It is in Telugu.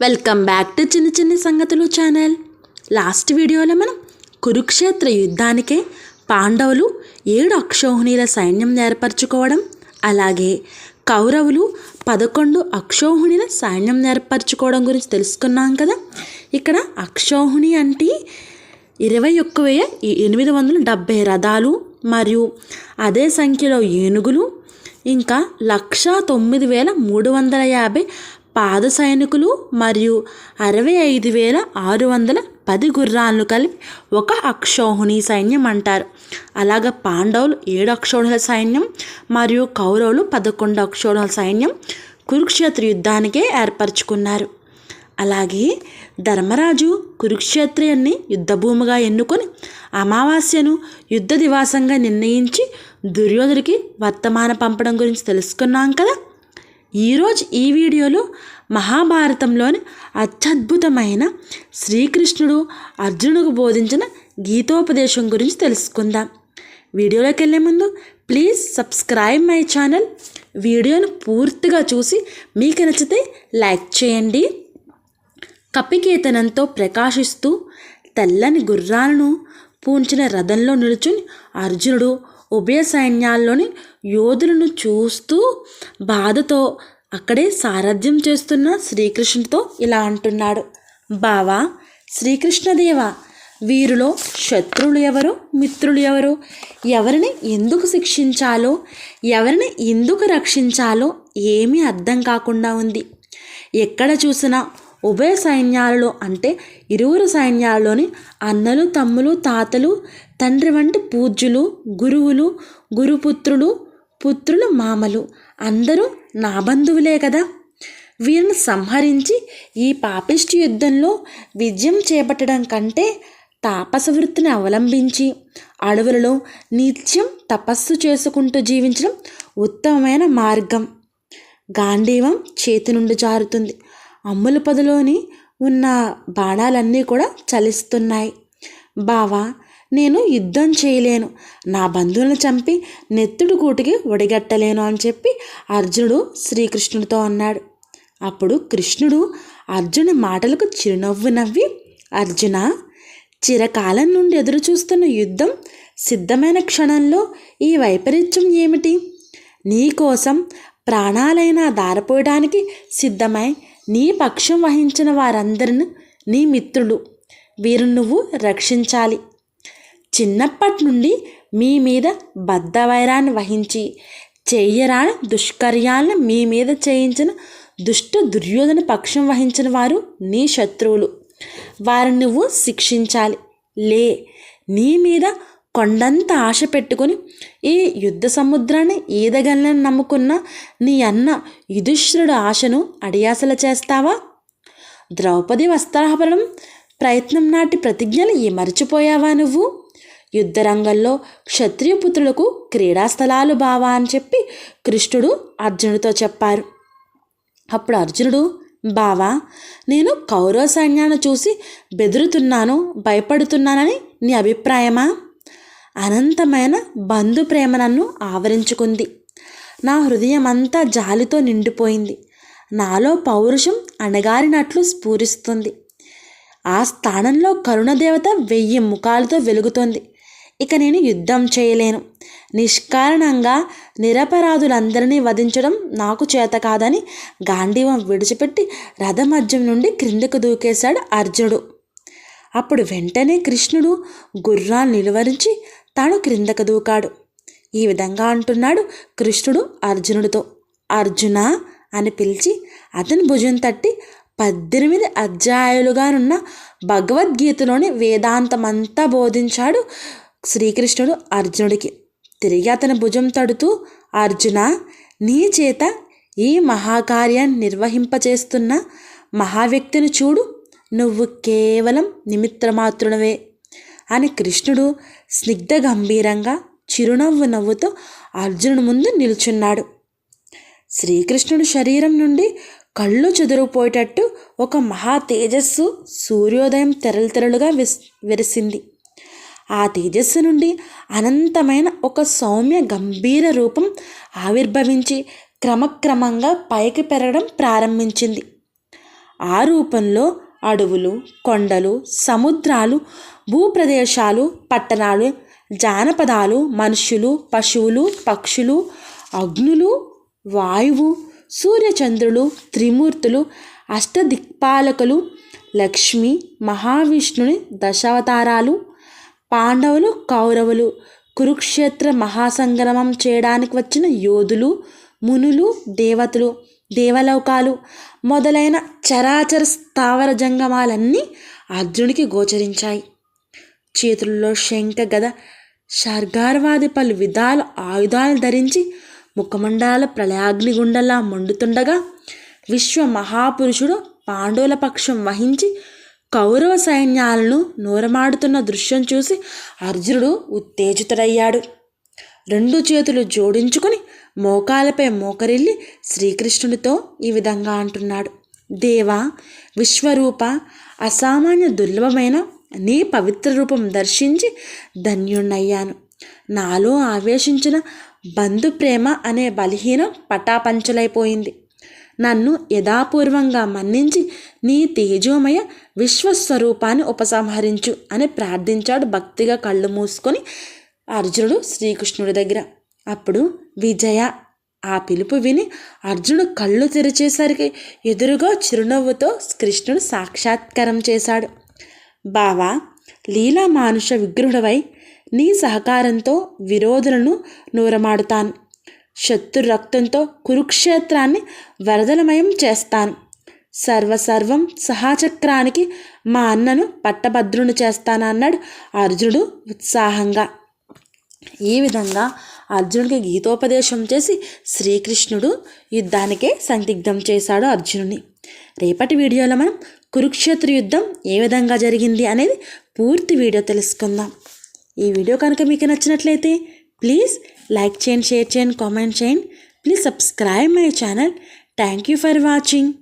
వెల్కమ్ బ్యాక్ టు చిన్న చిన్న సంగతులు ఛానల్ లాస్ట్ వీడియోలో మనం కురుక్షేత్ర యుద్ధానికే పాండవులు ఏడు అక్షోహిణీల సైన్యం ఏర్పరచుకోవడం అలాగే కౌరవులు పదకొండు అక్షోహిణీల సైన్యం ఏర్పరచుకోవడం గురించి తెలుసుకున్నాం కదా. ఇక్కడ అక్షోహిణి అంటే ఇరవై ఒక్క వెయ్యి ఎనిమిది వందల డెబ్భై రథాలు మరియు అదే సంఖ్యలో ఏనుగులు ఇంకా లక్ష తొమ్మిది వేల మూడు వందల యాభై పాద సైనికులు మరియు అరవై ఐదు వేల ఆరు వందల పది గుర్రాలను కలిపి ఒక అక్షోహిణి సైన్యం అంటారు. అలాగ పాండవులు ఏడు అక్షోహిణుల సైన్యం మరియు కౌరవులు పదకొండు అక్షోహిణుల సైన్యం కురుక్షేత్ర యుద్ధానికే ఏర్పరచుకున్నారు. అలాగే ధర్మరాజు కురుక్షేత్రాన్ని యుద్ధభూమిగా ఎన్నుకొని అమావాస్యను యుద్ధ దివాసంగా నిర్ణయించి దుర్యోధుడికి వర్తమాన పంపడం గురించి తెలుసుకున్నాం కదా? ఈరోజు ఈ వీడియోలో మహాభారతంలోని అత్యద్భుతమైన శ్రీకృష్ణుడు అర్జునుడికి బోధించిన గీతోపదేశం గురించి తెలుసుకుందాం. వీడియోలోకి వెళ్ళే ముందు ప్లీజ్ సబ్స్క్రైబ్ మై ఛానల్. వీడియోను పూర్తిగా చూసి మీకు నచ్చితే లైక్ చేయండి. కపికేతనంతో ప్రకాశిస్తూ తెల్లని గుర్రాలను పూంచిన రథంలో నిలుచుని అర్జునుడు ఉభయ సైన్యాల్లోని యోధులను చూస్తూ బాధతో అక్కడే సారథ్యం చేస్తున్న శ్రీకృష్ణుడితో ఇలా అంటున్నాడు. బావా శ్రీకృష్ణదేవ వీరిలో శత్రువులు ఎవరు? మిత్రులు ఎవరు? ఎవరిని ఎందుకు శిక్షించాలో? ఎవరిని ఎందుకు రక్షించాలో ఏమీ అర్థం కాకుండా ఉంది. ఎక్కడ చూసినా ఉభయ సైన్యాలలో అంటే ఇరువురు సైన్యాల్లోని అన్నలు తమ్ములు తాతలు తండ్రి వంటి పూజ్యులు గురువులు గురుపుత్రులు పుత్రులు మామలు. అందరూ నా బంధువులే కదా. వీరిని సంహరించి ఈ పాపిష్టి యుద్ధంలో విజయం చేపట్టడం కంటే తాపస వృత్తిని అవలంబించి అడవులలో నిత్యం తపస్సు చేసుకుంటూ జీవించడం ఉత్తమమైన మార్గం. గాంధీవం చేతి నుండి జారుతుంది. అమ్ముల పదిలోని ఉన్న బాణాలన్నీ కూడా చలిస్తున్నాయి. బావా నేను యుద్ధం చేయలేను. నా బంధువులను చంపి నెత్తుడు కూటికి ఒడిగట్టలేను అని చెప్పి అర్జునుడు శ్రీకృష్ణుడితో అన్నాడు. అప్పుడు కృష్ణుడు అర్జుని మాటలకు చిరునవ్వు నవ్వి అర్జున చిరకాలం నుండి ఎదురు చూస్తున్న యుద్ధం సిద్ధమైన క్షణంలో ఈ వైపరీత్యం ఏమిటి? నీ కోసం ప్రాణాలైనా దారపోయడానికి సిద్ధమై నీ పక్షం వహించిన వారందరిని నీ మిత్రులు. వీరు నువ్వు రక్షించాలి. చిన్నప్పటి నుండి మీ మీద బద్ధవైరాన్ని వహించి చేయరాని దుష్కర్యాలను మీ మీద చేయించిన దుష్ట దుర్యోధన పక్షం వహించిన వారు నీ శత్రువులు. వారిని నువ్వు శిక్షించాలి. లే నీ మీద కొండంత ఆశ పెట్టుకుని ఈ యుద్ధ సముద్రాన్ని ఈదగలని నమ్ముకున్న నీ అన్న యుధిష్ఠుడు ఆశను అడియాసల చేస్తావా? ద్రౌపది వస్త్రాభరణం ప్రయత్నం నాటి ప్రతిజ్ఞలు ఏ మర్చిపోయావా నువ్వు? యుద్ధరంగంలో క్షత్రియ పుత్రులకు క్రీడాస్థలాలు బావా అని చెప్పి కృష్ణుడు అర్జునుడితో చెప్పారు. అప్పుడు అర్జునుడు బావా నేను కౌరవ సైన్యాన్ని చూసి బెదురుతున్నాను భయపడుతున్నానని నీ అభిప్రాయమా? అనంతమైన బంధు ప్రేమ నన్ను ఆవరించుకుంది. నా హృదయం అంతా జాలితో నిండిపోయింది. నాలో పౌరుషం అణగారినట్లు స్ఫూరిస్తుంది. ఆ స్థానంలో కరుణదేవత వెయ్యి ముఖాలతో వెలుగుతుంది. ఇక నేను యుద్ధం చేయలేను. నిష్కారణంగా నిరపరాధులందరినీ వధించడం నాకు చేత కాదని గాంధీవం విడిచిపెట్టి రథమధ్యం నుండి క్రిందకు దూకేశాడు అర్జునుడు. అప్పుడు వెంటనే కృష్ణుడు గుర్రాన్ని నిలువరించి తాను క్రిందకు దూకాడు. ఈ విధంగా అంటున్నాడు కృష్ణుడు అర్జునుడితో. అర్జున అని పిలిచి అతని భుజం తట్టి పద్దెనిమిది అధ్యాయులుగానున్న భగవద్గీతలోని వేదాంతమంతా బోధించాడు శ్రీకృష్ణుడు అర్జునుడికి. తిరిగి అతని భుజం తడుతూ అర్జున నీ చేత ఈ మహాకార్యాన్ని నిర్వహింపచేస్తున్న మహావ్యక్తిని చూడు. నువ్వు కేవలం నిమిత్రమాత్రుడవే అని కృష్ణుడు స్నిగ్ధ గంభీరంగా చిరునవ్వు నవ్వుతో అర్జునుడు ముందు నిల్చున్నాడు. శ్రీకృష్ణుడు శరీరం నుండి కళ్ళు చెదిరిపోయేటట్టు ఒక మహా తేజస్సు సూర్యోదయం తెరలు తెరలుగా విస్ విరిసింది. ఆ తేజస్సు నుండి అనంతమైన ఒక సౌమ్య గంభీర రూపం ఆవిర్భవించి క్రమక్రమంగా పైకి పెరగడం ప్రారంభించింది. ఆ రూపంలో అడవులు కొండలు సముద్రాలు భూప్రదేశాలు పట్టణాలు జానపదాలు మనుషులు పశువులు పక్షులు అగ్నులు వాయువు సూర్యచంద్రులు త్రిమూర్తులు అష్టదిక్పాలకులు లక్ష్మి మహావిష్ణుని దశావతారాలు పాండవులు కౌరవులు కురుక్షేత్ర మహాసంగ్రమం చేయడానికి వచ్చిన యోధులు మునులు దేవతలు దేవలోకాలు మొదలైన చరాచర స్థావర జంగమాలన్నీ అర్జునికి గోచరించాయి. చేతుల్లో శంఖ గద షర్గార్వాది పలు విధాల ఆయుధాలు ధరించి ముఖమండాల ప్రళయాగ్నిగుండలా మండుతుండగా విశ్వ మహాపురుషుడు పాండవుల పక్షం వహించి కౌరవ సైన్యాలను నూరమాడుతున్న దృశ్యం చూసి అర్జునుడు ఉత్తేజితుడయ్యాడు. రెండు చేతులు జోడించుకొని మోకాలపై మోకరిల్లి శ్రీకృష్ణుడితో ఈ విధంగా అంటున్నాడు. దేవా విశ్వరూప అసామాన్య దుర్లభమైన నీ పవిత్ర రూపం దర్శించి ధన్యుణ్ణయ్యాను. నాలో ఆవేశించిన బంధు ప్రేమ అనే బలహీనం పటాపంచలైపోయింది. నన్ను యథాపూర్వంగా మన్నించి నీ తేజోమయ విశ్వస్వరూపాన్ని ఉపసంహరించు అని ప్రార్థించాడు భక్తిగా కళ్ళు మూసుకొని అర్జునుడు శ్రీకృష్ణుడి దగ్గర. అప్పుడు విజయ ఆ పిలుపు విని అర్జునుడు కళ్ళు తెరిచేసరికి ఎదురుగా చిరునవ్వుతో కృష్ణుడు సాక్షాత్కారం చేశాడు. బావా లీలా మానుష విగ్రహుడవై నీ సహకారంతో విరోధులను నూరమాడుతాను. శత్రు రక్తంతో కురుక్షేత్రాన్ని వరదలమయం చేస్తాను. సర్వసర్వం సహాచక్రానికి మా అన్నను పట్టభద్రుని చేస్తానన్నాడు అర్జునుడు ఉత్సాహంగా. ఈ విధంగా అర్జునుడికి గీతోపదేశం చేసి శ్రీకృష్ణుడు యుద్ధానికే సందిగ్ధం చేశాడు అర్జునుని. రేపటి వీడియోలో మనం కురుక్షేత్ర యుద్ధం ఏ విధంగా జరిగింది అనేది పూర్తి వీడియో తెలుసుకుందాం. ఈ వీడియో కనుక మీకు నచ్చినట్లయితే ప్లీజ్ లైక్ చేయండి షేర్ చేయండి కామెంట్ చేయండి. Please subscribe my channel. Thank you for watching.